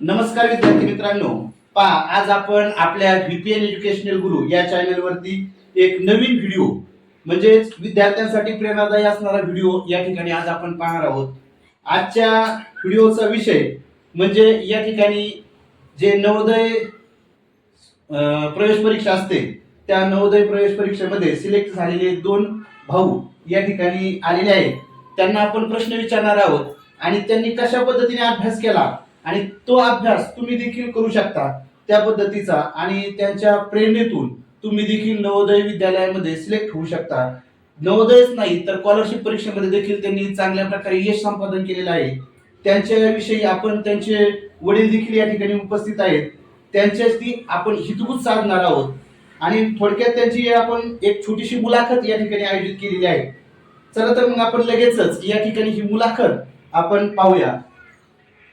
नमस्कार विद्यार्थी मित्रांनो. पहा आज आपण आपल्या व्हीपीएन एज्युकेशनल गुरु या चॅनल वरती एक नवीन व्हिडिओ म्हणजेच विद्यार्थ्यांसाठी प्रेरणादायी असणारा व्हिडिओ या ठिकाणी आज आपण पाहणार आहोत. आजच्या व्हिडिओचा विषय म्हणजे या ठिकाणी जे नवोदय प्रवेश परीक्षा असते त्या नवोदय प्रवेश परीक्षेमध्ये सिलेक्ट झालेले दोन भाऊ या ठिकाणी आलेले आहेत. त्यांना आपण प्रश्न विचारणार आहोत आणि त्यांनी कशा पद्धतीने अभ्यास केला? आणि तो अभ्यास तुम्ही देखील करू शकता त्या पद्धतीचा आणि त्यांच्या प्रेरणेतून तुम्ही देखील नवोदय विद्यालयामध्ये सिलेक्ट होऊ शकता. नवोदयच नाही तर स्कॉलरशिप परीक्षेमध्ये देखील त्यांनी चांगल्या प्रकारे यश संपादन केलेलं आहे. त्यांच्याविषयी आपण त्यांचे वडील देखील या ठिकाणी उपस्थित आहेत. त्यांच्याशी आपण हितगुज साधणार आहोत. आणि थोडक्यात त्यांची आपण एक छोटीशी मुलाखत या ठिकाणी आयोजित केलेली आहे. चला तर मग आपण लगेचच या ठिकाणी ही मुलाखत आपण पाहूया.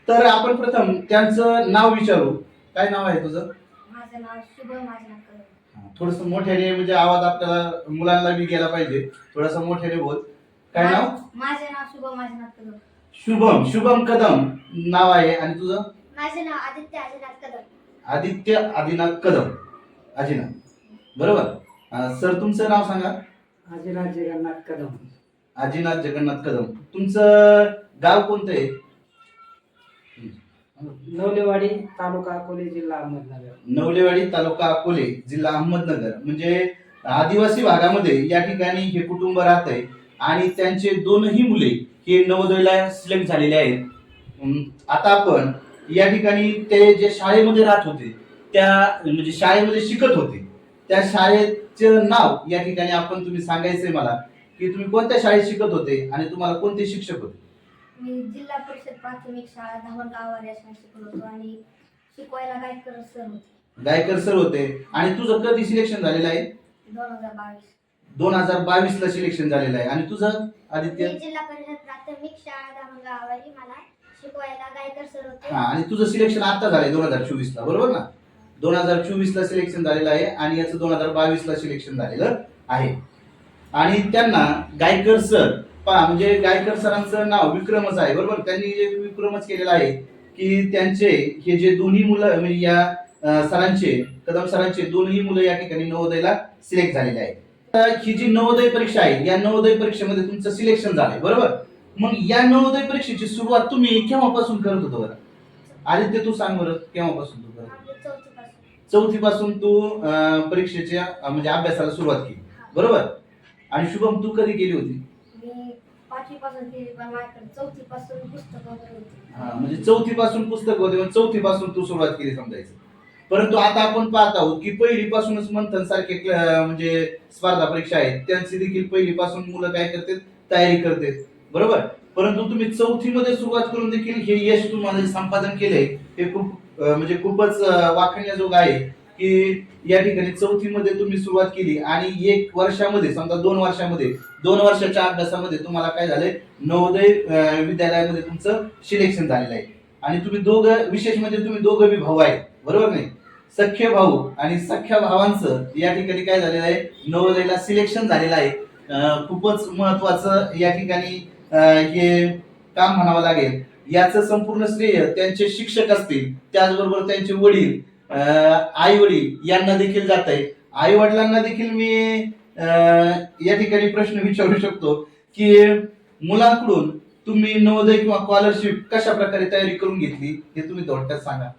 तर आपण प्रथम त्यांचं नाव विचारू. काय नाव आहे तुझं? माझं नाव शुभम थोडस मोठ्याने म्हणजे आवाज आपल्याला मुलांना बी गेला पाहिजे. थोडस मोठ्याने बोल. काय नाव? माझं नाव शुभम माझं नाव कदम. शुभम शुभम कदम नाव आहे. आणि तुझं? माझं नाव आदित्य आदिनाथ कदम. आदित्य आदिनाथ कदम. आजीनाथ. बरोबर? सर तुमचं नाव सांगा. आजीराज जगन्नाथ कदम. आजीनाथ जगन्नाथ कदम. तुमचं गाव कोणतं आहे? नवलेवाडी तालुका अकोले जिल्हा अहमदनगर. नवलेवाडी तालुका अकोले जिल्हा अहमदनगर. म्हणजे आदिवासी भागामध्ये या ठिकाणी हे कुटुंब राहत आहे आणि त्यांचे दोनही मुले हे नवोदयला सिलेक्ट झालेले आहेत. आता आपण या ठिकाणी ते जे शाळेमध्ये राहत होते त्या म्हणजे शाळेमध्ये शिकत होते त्या शाळेचे नाव या ठिकाणी आपण तुम्ही सांगायचंय मला की तुम्ही कोणत्या शाळेत शिकत होते आणि तुम्हाला कोणते शिक्षक होते? मी जिल्हा परिषद प्राथमिक शाळा धामणगाव या शाळेत शिकलो होतो आणि शिकवायला काय करत सर होते. गायकर सर होते. आणि तुझं कधी सिलेक्शन झालेलं आहे? दोन हजार बावीस. दोन हजार बावीस ला सिलेक्शन झालेलं आहे. आणि तुझं आदित्य? मी जिल्हा परिषद प्राथमिक शाळा धामणगावरी मला शिकवायला गायकर सर होते. हा आणि तुझं सिलेक्शन आता झालंय दोन हजार चोवीस ला बरोबर ना? दोन हजार चोवीस ला सिलेक्शन झालेलं आहे आणि याचं दोन हजार बावीस ला सिलेक्शन झालेलं आहे. आणि त्यांना गायकर सर पहा म्हणजे गायकर सरांचं नाव विक्रमच आहे बरोबर? त्यांनी जे विक्रमच केलेला आहे की त्यांचे हे जे दोन्ही मुलं म्हणजे या सरांचे कदम सरांचे दोन्ही मुलं या ठिकाणी नवोदयला सिलेक्ट झालेले आहेत. तर ही जी नवोदय परीक्षा आहे या नवोदय परीक्षेमध्ये तुमचं सिलेक्शन झालंय बरोबर? मग या नवोदय परीक्षेची सुरुवात तुम्ही केव्हापासून करत होतो बरं? आदित्य तू सांग बरं केव्हापासून तू करत चौथी पासून तू परीक्षेच्या म्हणजे अभ्यासाला सुरुवात केली बरोबर? आणि शुभम तू कधी केली होती? केली पण माझ्याकडे वगैरे होती. हा, म्हणजे चौथीपासून पुस्तक होते चौथी चौथीपासून तू सुरुवात केली समजायचं. परंतु आता आपण पाहत आहोत की पहिलीपासूनच मंथन सारखे क्ल- म्हणजे स्पर्धा परीक्षा आहेत. त्यांची देखील पहिलीपासून मुलं काय करतात? तयारी करतात. बरोबर? परंतु तुम्ही चौथीमध्ये सुरुवात करून देखील हे यश तुम्हाला जे संपादन केलंय हे खूप अं, म्हणजे खूपच अं, आहे. की या ठिकाणी चौथीमध्ये तुम्ही सुरुवात केली आणि एक वर्षामध्ये समजा दोन वर्षामध्ये दोन वर्षाच्या अभ्यासामध्ये तुम्हाला काय झालंय? नवोदय विद्यालयामध्ये तुमचं सिलेक्शन झालेलं आहे. आणि तुम्ही दोघं विशेष म्हणजे तुम्ही दोघं बी भाऊ आहेत बरोबर नाही? सख्य भाऊ आणि सख्या भावांचं या ठिकाणी काय झालेलं आहे? नवोदयला सिलेक्शन झालेलं आहे. खूपच महत्वाचं या ठिकाणी हे काम म्हणावं लागेल. याचं संपूर्ण श्रेय त्यांचे शिक्षक असतील त्याचबरोबर त्यांचे वडील आई वडील यांना देखील जात आहे आई वडिलांना देखील मी या ठिकाणी प्रश्न विचारू शकतो की मुलांकडून तुम्ही नवोदय किंवा स्कॉलरशिप कशा प्रकारे तयारी करून घेतली हे तुम्ही थोडक्यात सांगा.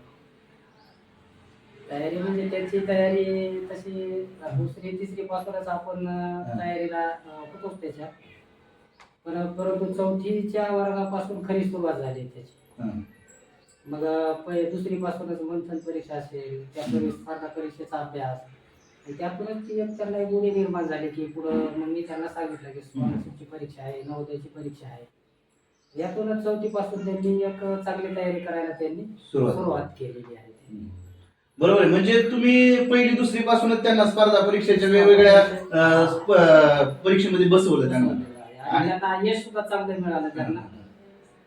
तयारी म्हणजे त्यांची तयारी तशी दुसरी तिसरी पासूनच आपण तयारीला होतोच त्याच्या पण परंतु चौथीच्या वर्गापासून खरी सुरुवात झाली त्याची. मग पहि- दुसरी पासूनच मंथन परीक्षा असेल त्यापूर्वी स्पर्धा परीक्षेचा अभ्यास. आणि त्यातूनच ती एक त्यांना एक गोडी निर्माण झाली की पुढं मग मी त्यांना सांगितलं की स्कॉलरशिपची परीक्षा आहे नवोदयची परीक्षा आहे. यातूनच चौथी पासून त्यांनी एक चांगली तयारी करायला त्यांनी सुरुवात. सुरुवात केलेली आहे. बरोबर आहे. म्हणजे तुम्ही पहिली दुसरी पासूनच त्यांना स्पर्धा परीक्षेच्या वेगवेगळ्या अं, स्प- परीक्षेमध्ये बसवलं त्यांना. आणि त्यांना यश सुद्धा चांगलं मिळालं त्यांना.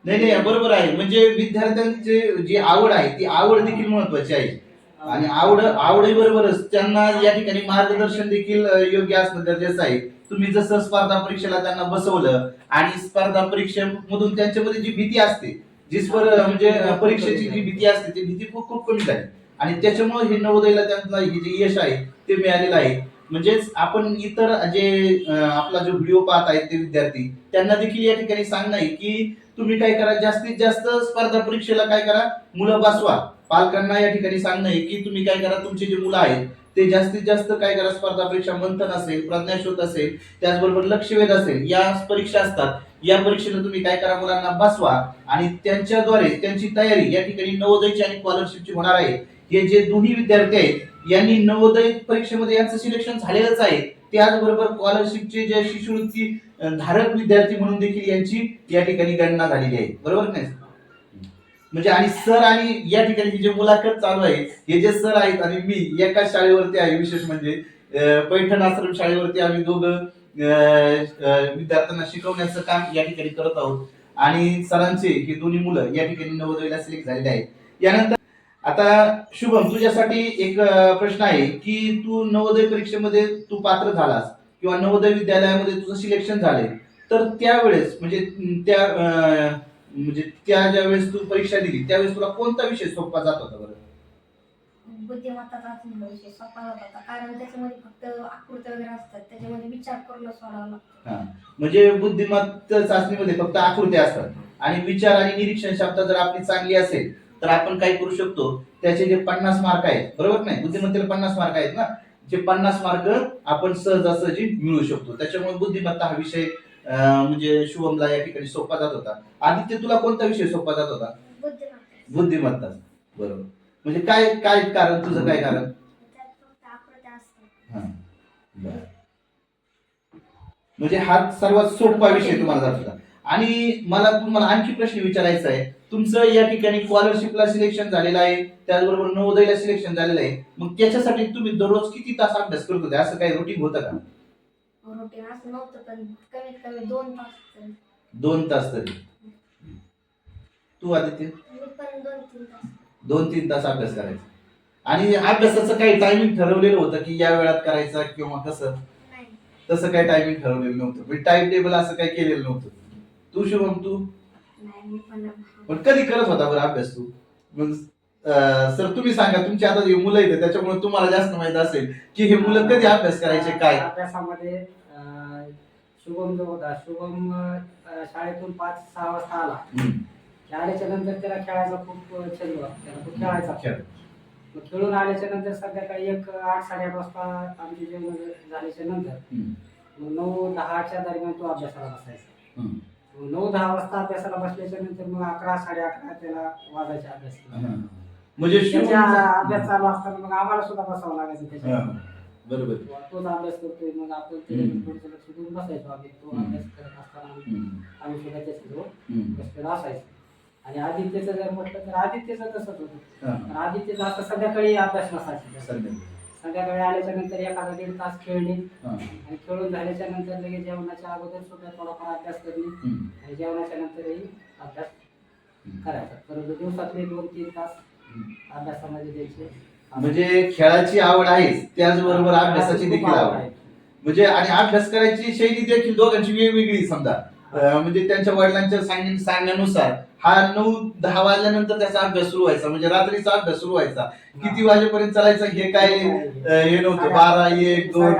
नाही नाही बरोबर आहे. म्हणजे विद्यार्थ्यांची जी आवड आहे ती आवड देखील महत्वाची आहे. आणि आवड आवडी बरोबरच त्यांना या ठिकाणी मार्गदर्शन देखील योग्य असणं गरजेचं आहे. तुम्ही जसं स्पर्धा परीक्षेला त्यांना बसवलं आणि स्पर्धा परीक्षेमधून त्यांच्यामध्ये जी भीती असते जी स्पर म्हणजे परीक्षेची जी भीती असते ती भीती खूप खूप कमी झाली. आणि त्याच्यामुळे हे नवोदयला त्यांना हे जे यश आहे ते मिळालेलं आहे. म्हणजेच आपण इतर जे आपला जो व्हिडिओ पाहत आहेत ते विद्यार्थी त्यांना देखील या ठिकाणी सांगणं आहे की तुम्ही काय करा जास्तीत जास्त स्पर्धा परीक्षेला काय करा मुलं बसवा. पालकांना या ठिकाणी सांगणं आहे की तुम्ही काय करा तुमचे जे मुलं आहेत ते जास्तीत जास्त काय करा स्पर्धा परीक्षा मंथन असेल प्रज्ञाशोध असेल त्याचबरोबर लक्षवेध असेल या परीक्षा असतात. या परीक्षेला तुम्ही काय करा मुलांना बसवा. आणि त्यांच्याद्वारे त्यांची तयारी या ठिकाणी नवोदयची आणि स्कॉलरशिपची होणार आहे. हे जे दोन्ही विद्यार्थी आहेत यांनी नवोदय परीक्षेमध्ये यांचं सिलेक्शन झालेलंच आहे. त्याचबरोबर स्कॉलरशिपचे जे शिष्यवृत्ती धारक विद्यार्थी म्हणून देखील यांची या ठिकाणी गणना झालेली आहे. बरोबर नाही? म्हणजे आणि सर आणि या ठिकाणी ही मुलाखत चालू आहे हे जे सर आहेत आणि मी एकाच शाळेवरती आहे विशेष म्हणजे पैठण आश्रम शाळेवरती आम्ही दोघं अं, विद्यार्थ्यांना शिकवण्याचं काम या ठिकाणी करत आहोत. आणि सरांचे हे दोन्ही मुलं या ठिकाणी नवोदयला सिलेक्ट झालेले आहेत. यानंतर आता शुभम तुझ्यासाठी एक प्रश्न आहे की तू नवोदय परीक्षेमध्ये तू पात्र झालास किंवा नवोदय विद्यालयामध्ये तुझं सिलेक्शन झालंय. तर त्यावेळेस म्हणजे त्या म्हणजे त्या ज्या वेळेस तू परीक्षा दिली त्यावेळेस तुला कोणता विषय सोपा जात होता बरं? बुद्धिमत्ता चाचणी विषय सोपा जात होता. कारण त्याच्यामध्ये फक्त आकृत्या वगैरे असतात त्याच्यामध्ये विचार करून सोडावा लागतो. म्हणजे बुद्धिमत्ता चाचणीमध्ये फक्त आकृत्या असतात. आणि विचार आणि निरीक्षण क्षमता जर आपली चांगली असेल तर आपण काय करू शकतो? त्याचे जे पन्नास मार्क आहेत बरोबर नाही? बुद्धिमत्तेला पन्नास मार्क आहेत ना? जे पन्नास मार्क आपण सहजासहजी मिळू शकतो. त्याच्यामुळे बुद्धिमत्ता हा विषय म्हणजे शुभमला या ठिकाणी सोपा जात होता. आदित्य तुला कोणता विषय सोपा जात होता? बुद्धिमत्ता. बरोबर. म्हणजे काय काय कारण? तुझं काय कारण? हा. म्हणजे हा सर्वात सोपा विषय तुम्हाला जात होता. आणि मला तुम्हाला आणखी प्रश्न विचारायचा आहे. तुमचं या ठिकाणी स्कॉलरशिपला सिलेक्शन झालेलं आहे त्याचबरोबर नवोदयला सिलेक्शन झालेलं आहे. मग त्याच्यासाठी तुम्ही दररोज किती तास अभ्यास करत होते? असं काही रुटीन होतं का? रुटीन असं नव्हतं पण कमीत कमी दोन तास तरी. दोन तास तरी. तू आदित्य? मी पण दोन तीन तास. दोन तीन तास अभ्यास करायचा. आणि अभ्यासाचं काही टायमिंग ठरवलेलं होतं की या वेळात करायचा किंवा कसं? नाही. तसं काही टायमिंग ठरवलेलं नव्हतं. टाइम टेबल असं काही केलेलं नव्हतं. तू शुभम तू? नाही मी पण पण कधी करत होता बरं अभ्यास तू? मग सर तुम्ही सांगा तुमची आता ही मुलं आहेत त्याच्यामुळे तुम्हाला जास्त माहीत असेल की हे मुलं कधी अभ्यास करायचे काय? अभ्यासामध्ये शुभम जो होता शुभम शाळेतून पाच सहा वाजता आला. आल्याच्यानंतर त्याला खेळायचा खूप छंद होता त्याला खूप खेळायचा. खेळ. मग खेळून आल्याच्यानंतर संध्याकाळी एक आठ साडेआठ वाजता आमचे जेवण झाल्याच्यानंतर. मग नऊ दहाच्या दरम्यान तो अभ्यासाला बसायचा. नऊ दहा वाजता अभ्यासाला बसल्याच्या नंतर मग अकरा साडे अकरा त्याला वाजायचे अभ्यास. म्हणजे त्याच्या अभ्यास चालू असताना मग आम्हाला सुद्धा बसावं लागायचं त्याच्या. बरोबर तोच अभ्यास करतोय मग आपण थोडंसं लक्ष देऊन बसायचो आम्ही तो हम्म. अभ्यास करत असताना आम्ही हम्म. आम्ही सुद्धा त्याच्याजवळ हम्म. बसलेलो असायचो आणि आदित्यचं जर म्हटलं तर आदित्यचं तसंच होतं हा. पण आदित्यचं असं संध्याकाळी अभ्यास नसायचा संध्याकाळी. संध्याकाळी आल्याच्यानंतर एखादा दीड तास खेळणे. आणि खेळून झाल्याच्यानंतर लगेच जेवणाच्या अगोदर सुद्धा थोडाफार अभ्यास करणे. आणि जेवणाच्या नंतरही अभ्यास करायचा. परंतु दिवसातले दोन तीन तास अभ्यासामध्ये द्यायचे. म्हणजे खेळाची आवड आहे त्याचबरोबर अभ्यासाची देखील आवड आहे. म्हणजे आणि अभ्यास करायची शैली देखील दोघांची वेगवेगळी समजा. म्हणजे त्यांच्या वडिलांच्या सांग सांगण्यानुसार हा नऊ दहा वाजल्यानंतर त्याचा अभ्यास सुरू व्हायचा. म्हणजे रात्रीचा अभ्यास सुरू व्हायचा. किती वाजेपर्यंत चालायचा हे काय हे नव्हतं. बारा एक दोन.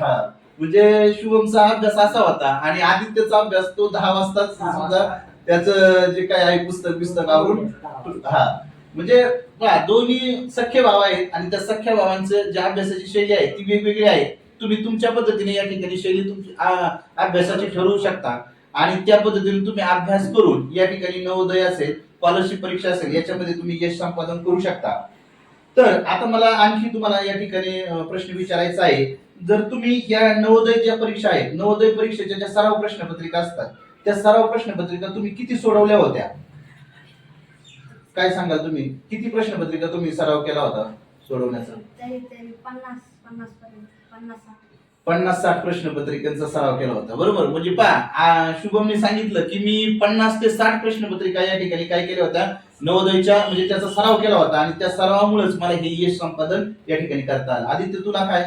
हा. म्हणजे शुभमचा अभ्यास असा होता आणि आदित्यचा अभ्यास तो दहा वाजताच समजा त्याचं जे काय आहे पुस्तक पुस्तक आवरून हा. म्हणजे दोन्ही सख्य भाव आहेत आणि त्या सख्या भावांचं जे अभ्यासाची शैली आहे ती वेगवेगळी आहे. तुम्ही तुमच्या पद्धतीने या ठिकाणी शैली तुमची अभ्यासाची ठरवू शकता. आणि त्या पद्धतीने तुम्ही अभ्यास करून या ठिकाणी नवोदय असेल स्कॉलरशिप परीक्षा असेल याच्यामध्ये तुम्ही यश संपादन करू शकता. तर आता मला आणखी तुम्हाला या ठिकाणी प्रश्न विचारायचा आहे. जर तुम्ही या नवोदय ज्या परीक्षा आहेत नवोदय परीक्षेच्या ज्या सराव प्रश्नपत्रिका असतात त्या सराव प्रश्नपत्रिका तुम्ही किती सोडवल्या होत्या? काय सांगाल तुम्ही? किती प्रश्नपत्रिका तुम्ही सराव केला होता सोडवण्याचा? पन्नास साठ. प्रश्नपत्रिकांचा सराव केला होता. बरोबर? म्हणजे पहा शुभमने सांगितलं की मी पन्नास ते साठ प्रश्नपत्रिका या ठिकाणी काय केल्या होत्या? नवोदयच्या म्हणजे त्याचा सराव केला होता आणि त्या सरावामुळेच मला हे यश संपादन या ठिकाणी करता आलं. आदित्य तुला काय.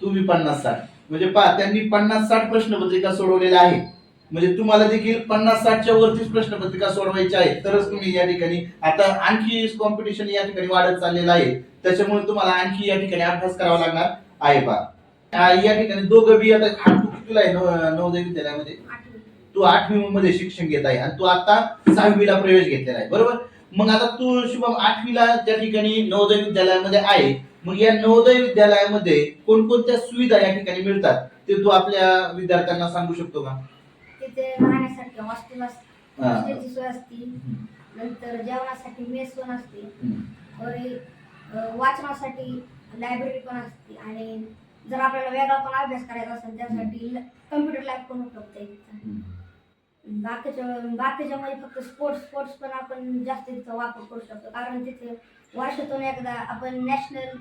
तुम्ही पन्नास साठ म्हणजे पहा त्यांनी पन्नास साठ प्रश्नपत्रिका सोडवलेल्या आहेत. म्हणजे तुम्हाला देखील पन्नास साठच्या वरतीच प्रश्नपत्रिका सोडवायची आहे तरच तुम्ही या ठिकाणी आता आणखी कॉम्पिटिशन या ठिकाणी वाढत चाललेलं आहे. त्याच्यामुळे तुम्हाला आणखी या ठिकाणी अभ्यास करावा लागणार. आहे पा या ठिकाणी दोघं बी आता हा तू कितीला आहे नव- नवोदय विद्यालयामध्ये आठवी तू आठवी मध्ये शिक्षण घेत आहे आणि तू आता सहावीला प्रवेश घेतलेला आहे बरोबर? मग आता तू शुभम आठवीला त्या ठिकाणी नवोदय विद्यालयामध्ये आहे मग या नवोदय विद्यालयामध्ये कोणकोणत्या सुविधा या ठिकाणी मिळतात ते तू आपल्या विद्यार्थ्यांना सांगू शकतो का? तिथे राहण्यासाठी हॉस्टेल असते हा. हॉस्टेलची सोय असते. नंतर जेवणासाठी मेस पण असते. हम्म. वरी अ, वाचनासाठी लायब्ररी पण असते आणि जर आपल्याला वेगळा पण अभ्यास करायचा असेल त्यासाठी कम्प्युटर लॅब पण उपलब्ध आहे तिथं. बाकीच्या बाकीच्या मध्ये फक्त स्पोर्ट्स स्पोर्ट्स पण आपण जास्तीचा वापर करू शकतो. कारण तिथे वर्षातून एकदा आपण नॅशनल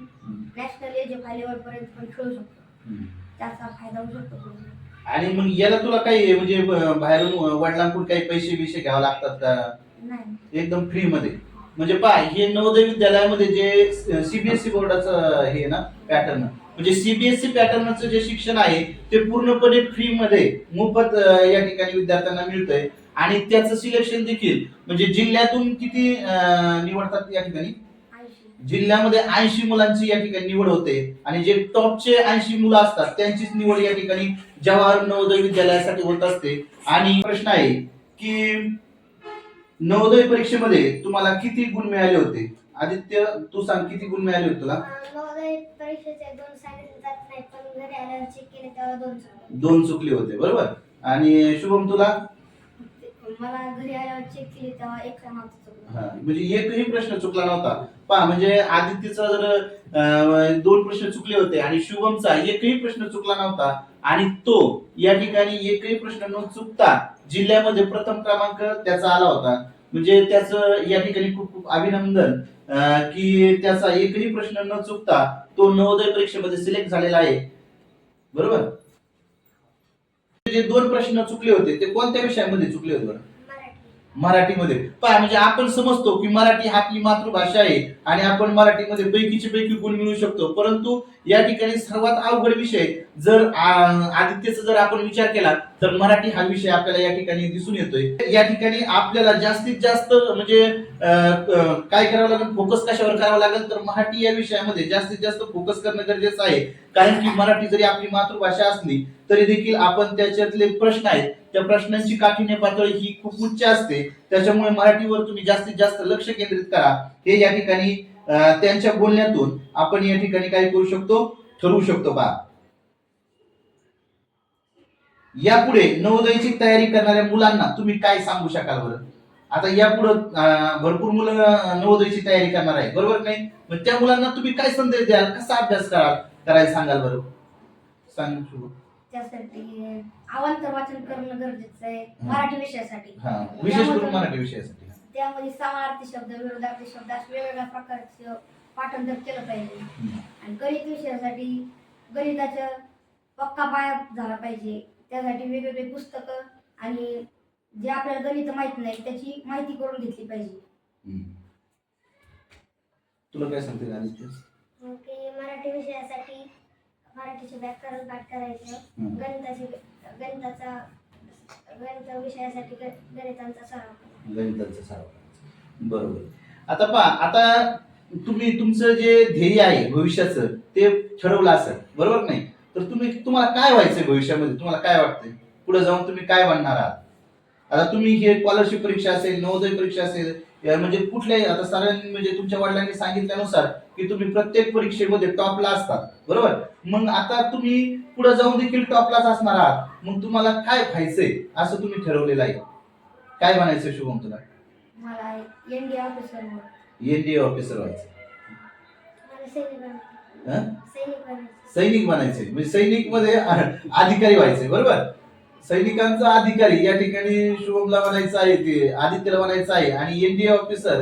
नॅशनल एज एफ लेवल पर्यंत पण खेळू शकतो. त्याचा फायदा होऊ शकतो. आणि मग याला तुला काही म्हणजे बाहेरून वडिलांकडून काही पैसे बिशे घ्यावे लागतात का? नाही. एकदम फ्री मध्ये. म्हणजे पहा हे नवोदय विद्यालयामध्ये जे सीबीएसई बोर्डाचं हे ना पॅटर्न म्हणजे सीबीएसई पॅटर्नचं जे शिक्षण आहे ते पूर्णपणे फ्री मध्ये मोफत या ठिकाणी विद्यार्थ्यांना मिळतंय. आणि त्याचं सिलेक्शन देखील म्हणजे जिल्ह्यातून किती निवडतात या ठिकाणी? जिल्ह्यामध्ये ऐंशी मुलांची या ठिकाणी निवड होते. आणि जे टॉपचे ऐंशी मुलं असतात त्यांचीच निवड या ठिकाणी जवाहर नवोदय विद्यालयासाठी होत असते. आणि प्रश्न आहे की नवोदय परीक्षेमध्ये तुम्हाला किती गुण मिळाले होते? आदित्य तू सांग किती गुण मिळाले होते तुला? नवोदय परीक्षेचे दोन सांगितले जात नाही पण घरी आल्यावर चेक केले तेव्हा दोन सांगितले दोन चुकले होते बरोबर? आणि शुभम तुला? मला घरी आल्यावर चेक तेव्हा एक क्रमांक चुकला. हा, म्हणजे एकही प्रश्न चुकला नव्हता. पहा म्हणजे आदित्यचा जर अं, दोन प्रश्न चुकले होते आणि शुभमचा एकही प्रश्न चुकला नव्हता आणि तो या ठिकाणी एकही प्रश्न न चुकता जिल्ह्यामध्ये प्रथम क्रमांक त्याचा आला होता. म्हणजे त्याचं या ठिकाणी खूप खूप अभिनंदन अं, की त्याचा एकही प्रश्न न चुकता तो नवोदय परीक्षेमध्ये सिलेक्ट झालेला आहे. बरोबर? जे दोन प्रश्न चुकले होते ते कोणत्या विषयामध्ये चुकले होते बरं? मराठीमध्ये. पहा म्हणजे आपण समजतो की मराठी हा आपली मातृभाषा आहे आणि आपण मराठीमध्ये पैकीचे पैकी गुण मिळवू शकतो. परंतु या ठिकाणी सर्वात अवघड विषय जर आदित्यचा जर आपण विचार केला तर मराठी हा विषय आपल्याला या ठिकाणी दिसून येतोय. या ठिकाणी आपल्याला जास्तीत जास्त म्हणजे काय करावं लागेल फोकस कशावर करावं लागेल तर मराठी या विषयामध्ये जास्तीत जास्त फोकस करणं गरजेचं आहे. कारण की मराठी जरी आपली मातृभाषा असली तरी देखील आपण त्याच्यातले प्रश्न आहेत त्या प्रश्नांची काठीण्य पातळी ही खूप उच्च असते. त्याच्यामुळे मराठीवर तुम्ही जास्तीत जास्त लक्ष केंद्रित करा. हे या ठिकाणी त्यांच्या बोलण्यातून आपण या ठिकाणी काय करू शकतो? ठरवू शकतो पहा यापुढे नवोदयची तयारी करणाऱ्या मुलांना तुम्ही काय सांगू शकाल बरं? आता यापुढे भरपूर मुलं नवोदयची तयारी करणार आहे बरोबर नाही? मग त्या मुलांना तुम्ही काय संदेश द्याल? कसा अभ्यास कराल? करायला सांगाल बरं? सांग. त्यासाठी वाचन करणं गरजेचं आहे. मराठी विषयासाठी. हा विशेष करून मराठी विषयासाठी. त्यामध्ये समानार्थी शब्द विरोधार्थी शब्द असे वेगवेगळ्या प्रकारचे पाठांतर केलं पाहिजे. आणि गणित विषयासाठी गणिताचा पक्का पाया झाला पाहिजे. त्यासाठी वेगवेगळे पुस्तकं आणि जे आपल्याला गणित माहीत नाही त्याची माहिती करून घेतली पाहिजे. हम्म. तुला काय सांगते की मराठी विषयासाठी मराठीचे व्याकरण पाठ करायचं. हम्म. गणिताचे गणिताचा गणित विषयासाठी गणितांचा सराव गणिताचं सराव करायचा. बरोबर. आता पहा आता तुम्ही तुमचं जे ध्येय आहे भविष्याचं ते ठरवलं असेल. बरोबर नाही? तर तुम्ही तुम्हाला काय व्हायचंय भविष्यामध्ये? तुम्हाला काय वाटतंय? पुढे जाऊन तुम्ही काय बनणार आहात? आता तुम्ही हे स्कॉलरशिप परीक्षा असेल नवोदय परीक्षा असेल या म्हणजे कुठल्याही आता सरांनी म्हणजे तुमच्या वडिलांनी सांगितल्यानुसार की तुम्ही प्रत्येक परीक्षेमध्ये टॉपला असतात. बरोबर? मग आता तुम्ही पुढे जाऊन देखील टॉपलाच असणार आहात. मग तुम्हाला काय व्हायचंय असं तुम्ही ठरवलेलं आहे? काय बनायचं शुभम तुला? मला एनडीए ऑफिसर एनडीए ऑफिसर व्हायचं सैनिक बनायचं. म्हणजे सैनिकमध्ये अधिकारी व्हायचे बरोबर? सैनिकांचा अधिकारी या ठिकाणी शुभमला बनायचं आहे ते आदित्यला बनायचं आहे आणि एनडीए ऑफिसर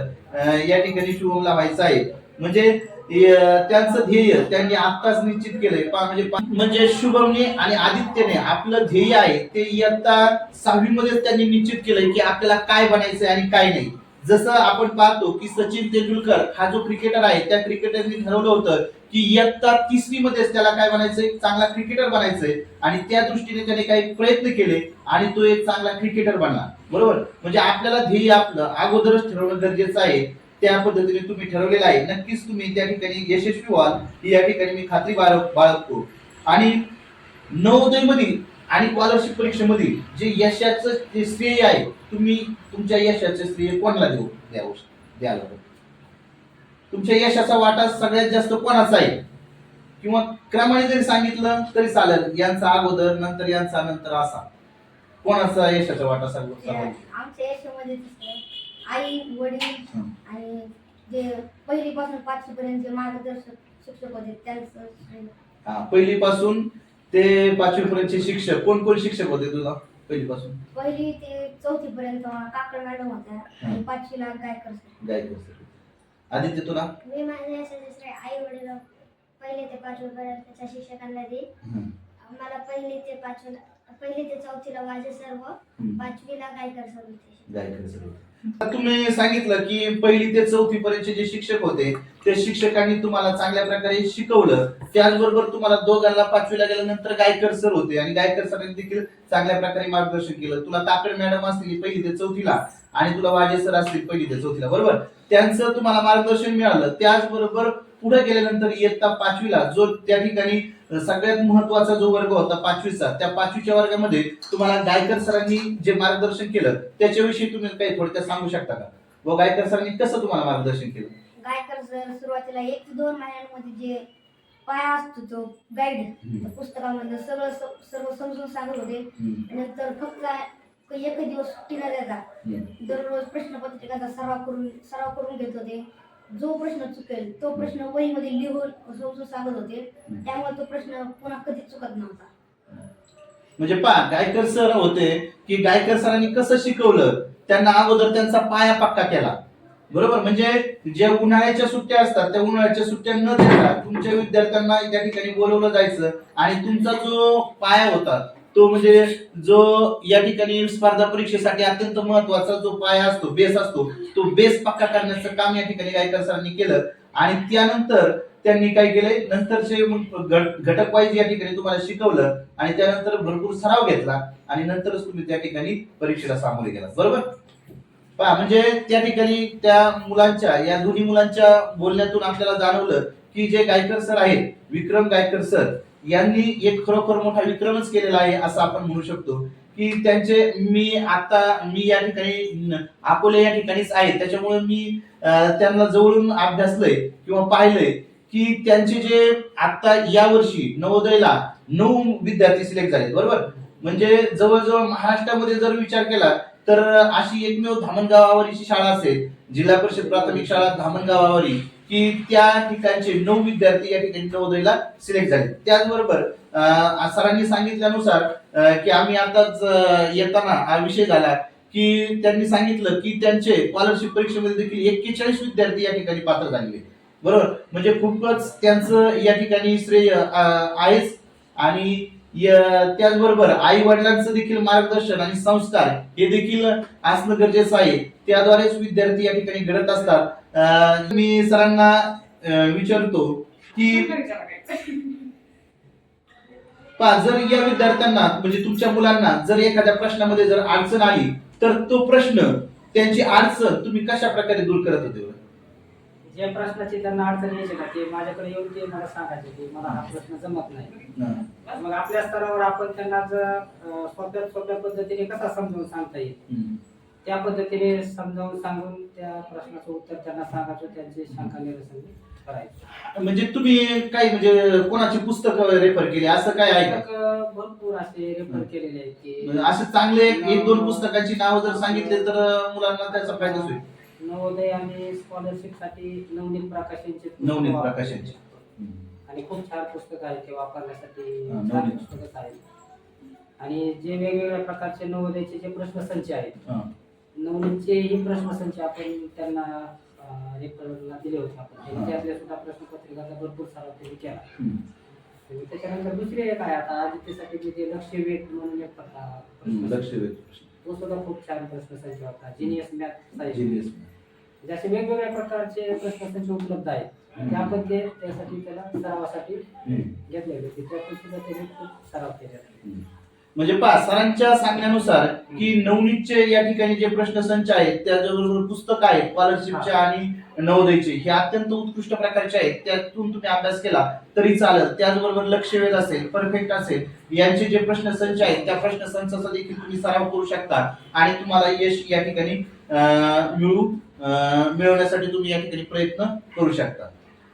या ठिकाणी शुभमला व्हायचं आहे. म्हणजे त्यांचं ध्येय त्यांनी आत्ताच निश्चित केलंय. म्हणजे म्हणजे शुभमने आणि आदित्यने आपलं ध्येय आहे ते इयत्ता सहावी मध्येच त्यांनी निश्चित केलंय की आपल्याला काय बनायचंय आणि काय नाही. जसं आपण पाहतो की सचिन तेंडुलकर हा जो क्रिकेटर आहे त्या क्रिकेटरनी ठरवलं होतं की इयत्ता तिसरी मध्येच त्याला काय बनायचंय चांगला क्रिकेटर बनायचंय. आणि त्या दृष्टीने त्याने काही प्रयत्न केले आणि तो एक चांगला क्रिकेटर बनला. बरोबर? म्हणजे आपल्याला ध्येय आपलं अगोदरच ठरवणं गरजेचं आहे. त्या पद्धतीने तुम्ही ठरवलेलं आहे. नक्कीच तुम्ही त्या ठिकाणी यशस्वी व्हाल. या ठिकाणी मी खात्री बाळगतो. आणि नवोदय मधील आणि स्कॉलरशिप परीक्षेमधील जे यशाचं जे श्रेय आहे तुम्ही तुमच्या यशाचं श्रेय कोणाला देऊ द्यावं द्यायला? तुमच्या यशाचा वाटा सगळ्यात जास्त कोणाचा आहे किंवा क्रमाने जरी सांगितलं तरी चालेल यांचा अगोदर नंतर यांचा नंतर असा कोणाचा यशाचा वाटा आमच्या यशामध्ये आई वडील हं. आणि जे पहिलीपासून पाचवी पर्यंत जे मार्गदर्शक शिक्षक होते त्यांचं. हा पहिलीपासून ते पाचवी पर्यंतचे शिक्षक कोण कोण शिक्षक होते तुला पहिलीपासून पहिली ते चौथी पर्यंत काकड मॅडम होत्या आणि पाचवीला गायकर sir. गायक आदित्य तुला मी माझ्या यशाचे श्रेय आई वडील पहिले ते पाचवी पर्यंतच्या शिक्षकांना हं. मला पहिली ते पाचवीला पहिली ते चौथीला माझे सर्व. पाचवीला गायकर सर होते. आता तुम्ही सांगितलं की पहिली ते चौथी पर्यंतचे जे शिक्षक होते त्या शिक्षकांनी तुम्हाला चांगल्या प्रकारे शिकवलं त्याचबरोबर तुम्हाला दोघांना पाचवीला गेल्यानंतर गायकर सर होते आणि गायकर सरांनी देखील चांगल्या प्रकारे मार्गदर्शन केलं. तुला काकड मॅडम असतील पहिली ते चौथीला आणि तुला वाजे सर असतील पहिली ते चौथीला बरोबर? त्यांचं तुम्हाला मार्गदर्शन मिळालं. त्याचबरोबर पुढे गेल्यानंतर इयत्ता पाचवीला जो त्या ठिकाणी सगळ्यात महत्त्वाचा जो वर्ग होता पाचवीचा त्या पाचवीच्या वर्गामध्ये तुम्हाला गायकर सरांनी जे मार्गदर्शन केलं त्याच्याविषयी तुम्ही काही थोडक्यात सांगू शकता का? व गायकर सरांनी कसं तुम्हाला मार्गदर्शन केलं? गायकर सर सुरुवातीला एक ते दोन महिन्यांमध्ये जे पाया असतो तो गाईड पुस्तकामधलं सगळं स- सर्व समजून सांगत होते. आणि नंतर फक्त एक दिवस सुट्टी न देता दररोज प्रश्नपत्रिकाचा सराव करून सराव करून घेत होते. जो प्रश्न चुकेल तो प्रश्न वहीमध्ये लिहून समजून सांगत होते. त्यामुळे तो प्रश्न पुन्हा कधीच चुकत नव्हता. म्हणजे पा गायकर सर होते की गायकर सरांनी कसं शिकवलं? त्यांना अगोदर त्यांचा पाया पक्का केला. बरोबर? म्हणजे ज्या उन्हाळ्याच्या सुट्ट्या असतात त्या उन्हाळ्याच्या सुट्ट्या न देता तुमच्या विद्यार्थ्यांना त्या ठिकाणी बोलवलं जायचं आणि तुमचा जो पाया होता तो म्हणजे जो या ठिकाणी स्पर्धा परीक्षेसाठी अत्यंत महत्त्वाचा जो पाया असतो बेस असतो तो बेस पक्का करण्याचं काम या ठिकाणी गायकर सरांनी केलं. आणि त्यानंतर त्यांनी काय केलंय? नंतरचे घटक वाईज या ठिकाणी तुम्हाला शिकवलं आणि त्यानंतर भरपूर सराव घेतला आणि नंतरच तुम्ही त्या ठिकाणी परीक्षेला सामोरे गेला बरोबर? पहा म्हणजे त्या ठिकाणी त्या मुलांच्या या दोन्ही मुलांच्या बोलण्यातून आपल्याला जाणवलं की जे गायकर सर आहेत विक्रम गायकर सर यांनी एक खरोखर मोठा विक्रमच केलेला आहे असं आपण म्हणू शकतो की त्यांचे मी आता मी या ठिकाणी अकोले या ठिकाणीच आहे. त्याच्यामुळे मी त्यांना जवळून अभ्यासलंय किंवा पाहिलंय की त्यांचे जे आता या वर्षी नवोदयला नऊ विद्यार्थी सिलेक्ट झाले बरोबर? म्हणजे जवळजवळ महाराष्ट्रामध्ये जर विचार केला तर अशी एकमेव धामणगावावरीची शाळा असेल जिल्हा परिषद प्राथमिक शाळा धामणगावावरी की त्या ठिकाणचे नऊ विद्यार्थी या ठिकाणी नवोदयला सिलेक्ट झाले. त्याचबरोबर सरांनी सांगितल्यानुसार की आम्ही आताच येताना हा विषय झाला की त्यांनी सांगितलं की त्यांचे स्कॉलरशिप परीक्षेमध्ये देखील एक्केचाळीस विद्यार्थी या ठिकाणी पात्र झालेले बरोबर? म्हणजे खूपच त्यांचं या ठिकाणी श्रेय आहेच. आणि त्याचबरोबर आई वडिलांचं देखील मार्गदर्शन आणि संस्कार हे देखील असणं गरजेचं आहे. त्याद्वारेच विद्यार्थी या ठिकाणी घडत असतात. मी सरांना विचारतो की पहा जर या विद्यार्थ्यांना म्हणजे तुमच्या मुलांना जर एखाद्या प्रश्नामध्ये जर अडचण आली तर तो प्रश्न त्यांची अडचण तुम्ही कशा प्रकारे दूर करत होते? ज्या प्रश्नाची त्यांना अडचण यायची ना ते माझ्याकडे येऊन ते मला सांगायचे की मला हा प्रश्न जमत नाही. मग आपल्या स्तरावर आपण त्यांना सोप्या सोप्या पद्धतीने कसा समजावून सांगता येईल. त्या पद्धतीने समजावून सांगून त्या प्रश्नाचं उत्तर त्यांना सांगायचं त्यांचे शंका निरसन करायचं. म्हणजे तुम्ही काही म्हणजे कोणाची पुस्तकं रेफर केली? असं काय आहे का? भरपूर असे रेफर केलेले आहेत की म्हणजे असे चांगले एक एक दोन पुस्तकांची नावं जर सांगितले तर मुलांना त्याचा फायदा होईल. नवोदय आणि स्कॉलरशिपसाठी नवनीत प्रकाशनचे पुस्तकं नवनीत. प्रकाशनचे. आणि खूप छान पुस्तक आहे ते वापरण्यासाठी हा, छान नवनीत. पुस्तकच आहेत आणि जे वेगवेगळ्या प्रकारचे नवोदयचे जे प्रश्नसंच आहेत हं. नवनीतचे ही प्रश्नसंच आपण त्यांना रेफरला दिले होते आपण हा. सुद्धा प्रश्नपत्रिकाचा भरपूर सराव त्यांनी केला. आणि त्याच्यानंतर दुसरे एक आहे आता आदित्यसाठी मी ते लक्ष वेध म्हणून एक प्रकार हं. लक्ष वेध. तो सुद्धा खूप छान प्रश्नसंच होता जिनियस मॅथ Genius. जसे वेगवेगळ्या प्रकारचे प्रश्नसंच उपलब्ध आहेत. ते आपण ते त्यासाठी त्याला सरावासाठी घेतलेले होते. त्यातून सुद्धा त्याने खूप सराव केलेला म्हणजे पहा सरांच्या सांगण्यानुसार की नवनीतचे या ठिकाणी जे प्रश्नसंच आहेत त्याच्याबरोबर पुस्तक आहेत स्कॉलरशिपचे आणि नवोदयचे हे अत्यंत उत्कृष्ट प्रकारचे आहेत. त्यातून तुम्ही अभ्यास केला तरी चालेल. त्याचबरोबर लक्ष वेध असेल परफेक्ट असेल यांचे जे प्रश्नसंच आहेत त्या प्रश्नसंचाचा देखील तुम्ही सराव करू शकता. आणि तुम्हाला यश या ठिकाणी मिळू. मिळवण्यासाठी तुम्ही या ठिकाणी प्रयत्न करू शकता.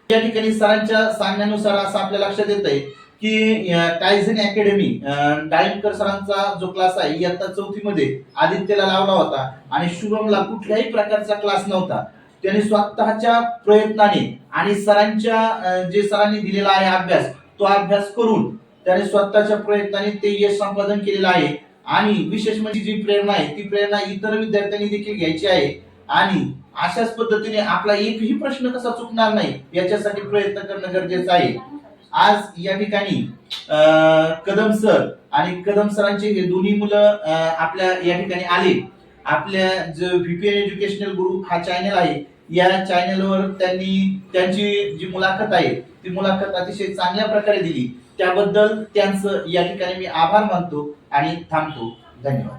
या ठिकाणी सरांच्या सांगण्यानुसार असं आपल्या लक्षात येत आहे की कायझन अकॅडमी डाळिंबकर सरांचा जो क्लास आहे इयत्ता चौथी मध्ये आदित्यला लावला होता आणि शुभमला कुठल्याही प्रकारचा क्लास नव्हता. त्याने स्वतःच्या प्रयत्नाने आणि सरांच्या जे सरांनी दिलेला आहे अभ्यास तो अभ्यास करून त्याने स्वतःच्या प्रयत्नाने ते यश संपादन केलेलं आहे. आणि विशेष म्हणजे जी प्रेरणा आहे ती प्रेरणा इतर विद्यार्थ्यांनी देखील घ्यायची आहे. आणि अशाच पद्धतीने आपला एकही प्रश्न कसा चुकणार नाही याच्यासाठी प्रयत्न करणं गरजेचं आहे. आज या ठिकाणी कदम सर आणि कदम सरांचे हे दोन्ही मुलं आपल्या या ठिकाणी आले. आपल्या जो व्हीपीएन एज्युकेशनल ग्रुप हा चॅनल आहे या चॅनलवर त्यांनी त्यांची जी मुलाखत आहे ती मुलाखत अतिशय चांगल्या प्रकारे दिली. त्याबद्दल त्यांचं या ठिकाणी मी आभार मानतो आणि थांबतो. धन्यवाद.